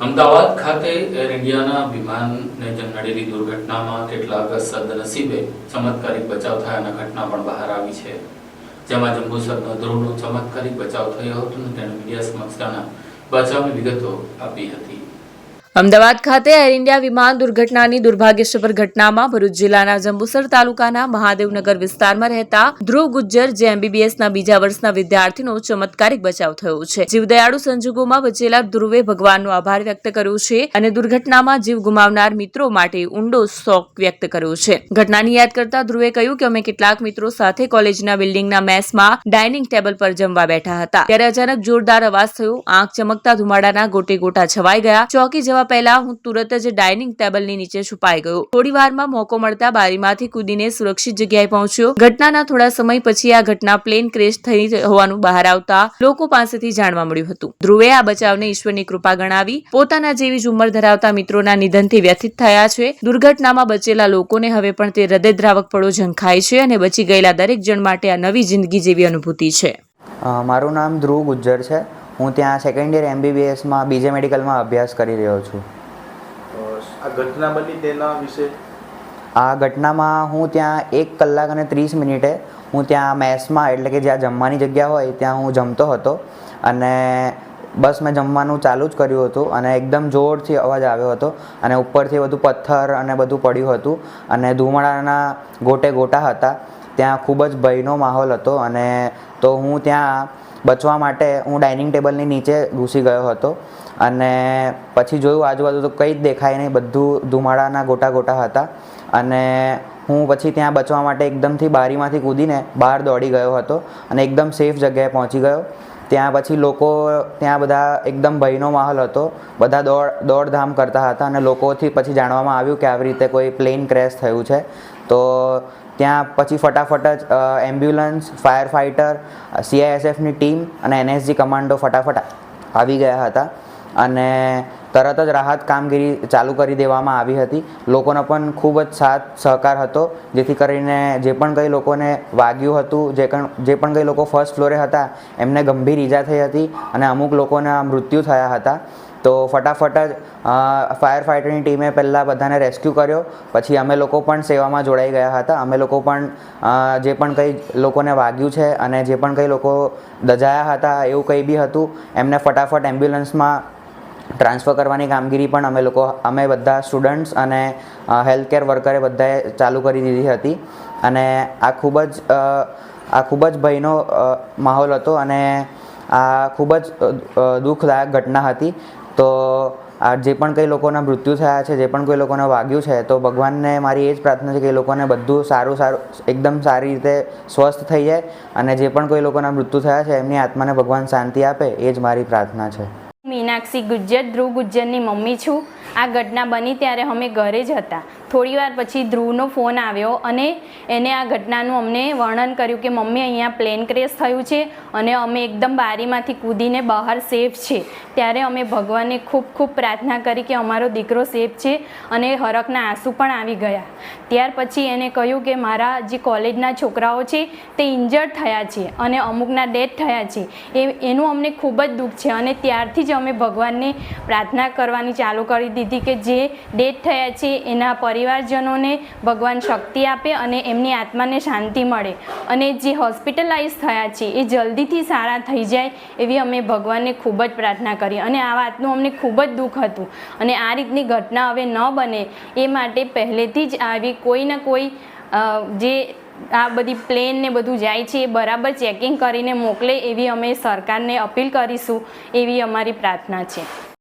અમદાવાદ ખાતે એર ઇન્ડિયાના વિમાનને જે નડેલી દુર્ઘટનામાં કેટલાક સદનસીબે ચમત્કારિક બચાવ થયાના ઘટના પણ બહાર આવી છે. જેમાં જંબુસરનો ધ્રુવનો ચમત્કારિક બચાવ થયો હતો અને તેણે મીડિયા સમક્ષ બચાવની વિગતો આપી હતી. અમદાવાદ ખાતે એર ઇન્ડિયા વિમાન દુર્ઘટનાની દુર્ભાગ્યસભર ઘટનામાં ભરૂચ જિલ્લાના જંબુસર તાલુકાના મહાદેવનગર વિસ્તારમાં રહેતા ધ્રુવ ગુજ્જર, જે એમબીબીએસના બીજા વર્ષના વિદ્યાર્થીનો ચમત્કારિક બચાવ થયો છે. જીવદયાળુ સંજોગોમાં બચેલા ધ્રુવે ભગવાનનો આભાર વ્યક્ત કર્યો છે અને દુર્ઘટનામાં જીવ ગુમાવનાર મિત્રો માટે ઊંડો શોક વ્યક્ત કર્યો છે. ઘટનાની યાદ કરતા ધ્રુવે કહ્યું કે અમે કેટલાક મિત્રો સાથે કોલેજના બિલ્ડિંગના મેસમાં ડાઇનિંગ ટેબલ પર જમવા બેઠા હતા. ત્યારે અચાનક જોરદાર અવાજ થયો, આંખ ચમકતા ધુમાડાના ગોટે ગોટા છવાઈ ગયા, ચોકી જવા પહેલા હું તુરત જ ડાઇનિંગ ટેબલની નીચે છુપાઈ ગયો. થોડી વારમાં મોકો મળતા બારીમાંથી કૂદીને સુરક્ષિત જગ્યાએ પહોંચ્યો. ઘટનાના થોડા સમય પછી આ ઘટના પ્લેન ક્રેશ થઈ હોવાનું બહાર આવતા લોકો પાસેથી જાણવા મળ્યું હતું. ધ્રુવે આ બચાવને ઈશ્વરની કૃપા ગણાવી પોતાના જેવી જ ઉંમર ધરાવતા મિત્રોના નિધનથી વ્યથિત થયા છે. દુર્ઘટનામાં બચેલા લોકોને હવે પણ તે હૃદયદ્રાવક પળો ઝંખાય છે અને બચી ગયેલા દરેક જણ માટે આ નવી જિંદગી જેવી અનુભૂતિ છે. મારું નામ ધ્રુવ ગુજ્જર છે. હું ત્યાં સેકન્ડ યર એમબીબીએસમાં બીજે મેડિકલમાં અભ્યાસ કરી રહ્યો છું. આ ઘટના બની તેના વિશે? આ ઘટનામાં હું ત્યાં એક કલાક અને ત્રીસ મિનિટે હું ત્યાં મેસમાં એટલે કે જ્યાં જમવાની જગ્યા હોય ત્યાં હું જમતો હતો. અને બસ મેં જમવાનું ચાલુ જ કર્યું હતું અને એકદમ જોરથી અવાજ આવ્યો હતો અને ઉપરથી બધું પથ્થર અને બધું પડ્યું હતું અને ધુમાડાના ગોટે ગોટા હતા. ત્યાં ખૂબ જ ભયનો માહોલ હતો અને તો હું ત્યાં બચવા માટે હું ડાઇનિંગ ટેબલની નીચે ઘૂસી ગયો હતો અને પછી જોયું આજુબાજુ તો કંઈ જ દેખાય નહીં, બધું ધુમાડાના ગોટા ગોટા હતા અને હું પછી ત્યાં બચવા માટે એકદમથી બારીમાંથી કૂદીને બહાર દોડી ગયો હતો અને એકદમ સેફ જગ્યાએ પહોંચી ગયો. ત્યાં પછી લોકો, ત્યાં બધા એકદમ ભયનો માહોલ હતો, બધા દોડ, દોડધામ કરતા હતા અને લોકોથી પછી જાણવામાં આવ્યું કે આવી રીતે કોઈ પ્લેન ક્રેશ થયું છે. તો ત્યાં પછી ફટાફટ જ એમ્બ્યુલન્સ ફાયર ફાઇટર સીઆઈએસએફની ટીમ અને એનએસજી કમાન્ડો ફટાફટ આવી ગયા હતા. અને તરત જ રાહત કામગીરી ચાલુ કરી દેવામાં આવી હતી. લોકોનો પણ ખૂબ જ સાથ સહકાર હતો, જેથી કરીને જે પણ કંઈ લોકોને વાગ્યું હતું, જે કણ, જે પણ કંઈ લોકો ફર્સ્ટ ફ્લોરે હતા, એમને ગંભીર ઈજા થઈ હતી અને અમુક લોકોના મૃત્યુ થયા હતા. તો ફટાફટ જ ફાયર ફાઇટરની ટીમે પહેલાં બધાને રેસ્ક્યુ કર્યો. પછી અમે લોકો પણ સેવામાં જોડાઈ ગયા હતા. અમે લોકો પણ જે પણ કંઈ લોકોને વાગ્યું છે અને જે પણ કંઈ લોકો દજાયા હતા, એવું કંઈ બી હતું, એમને ફટાફટ એમ્બ્યુલન્સમાં ટ્રાન્સફર કરવાની કામગીરી પણ અમે લોકો, અમે બધા સ્ટુડન્ટ્સ અને હેલ્થ કેર વર્કરે બધાએ ચાલુ કરી દીધી હતી. અને આ ખૂબ જ આ ખૂબ જ ભયનો માહોલ હતો અને આ ખૂબ જ દુઃખદાયક ઘટના હતી. તો આ જે પણ કંઈ લોકોના મૃત્યુ થયા છે, જે પણ કોઈ લોકોને વાગ્યું છે, તો ભગવાનને મારી એ જ પ્રાર્થના છે કે એ લોકોને બધું સારું સારું, એકદમ સારી રીતે સ્વસ્થ થઈ જાય અને જે પણ કોઈ લોકોના મૃત્યુ થયા છે, એમની આત્માને ભગવાન શાંતિ આપે, એ જ મારી પ્રાર્થના છે. મીનાક્ષી ગુજ્જર, ધ્રુવ ગુજ્જરની મમ્મી છું. આ ઘટના બની ત્યારે અમે ઘરે જ હતા. થોડીવાર પછી ધ્રુવનો ફોન આવ્યો અને એને આ ઘટનાનું અમને વર્ણન કર્યું કે મમ્મી, અહીંયા પ્લેન ક્રેશ થયું છે અને અમે એકદમ બારીમાંથી કૂદીને બહાર સેફ છે. ત્યારે અમે ભગવાનને ખૂબ ખૂબ પ્રાર્થના કરી કે અમારો દીકરો સેફ છે અને હરખના આંસુ પણ આવી ગયા. ત્યાર પછી એને કહ્યું કે મારા જે કોલેજના છોકરાઓ છે તે ઇન્જર્ડ થયા છે અને અમુકના ડેથ થયા છે. એ, એનું અમને ખૂબ જ દુઃખ છે અને ત્યારથી જ અમે ભગવાનને પ્રાર્થના કરવાની ચાલુ કરી દીધી કે જે ડેથ થયા છે એના પરિવારજનોને ભગવાન શક્તિ આપે અને એમની આત્માને શાંતિ મળે. અને જે હોસ્પિટલાઇઝ થયા છે, એ જલ્દીથી સારા થઈ જાય એવી અમે ભગવાનને ખૂબ જ પ્રાર્થના કરી. અને આ વાતનું અમને ખૂબ જ દુઃખ હતું. અને આ રીતની ઘટના હવે ન બને એ માટે પહેલેથી જ આવી કોઈ ને કોઈ જે આ બધી પ્લેન ને બધું જાય છે, એ બરાબર ચેકિંગ કરીને મોકલે એવી અમે સરકારને અપીલ કરીશું એવી અમારી પ્રાર્થના છે.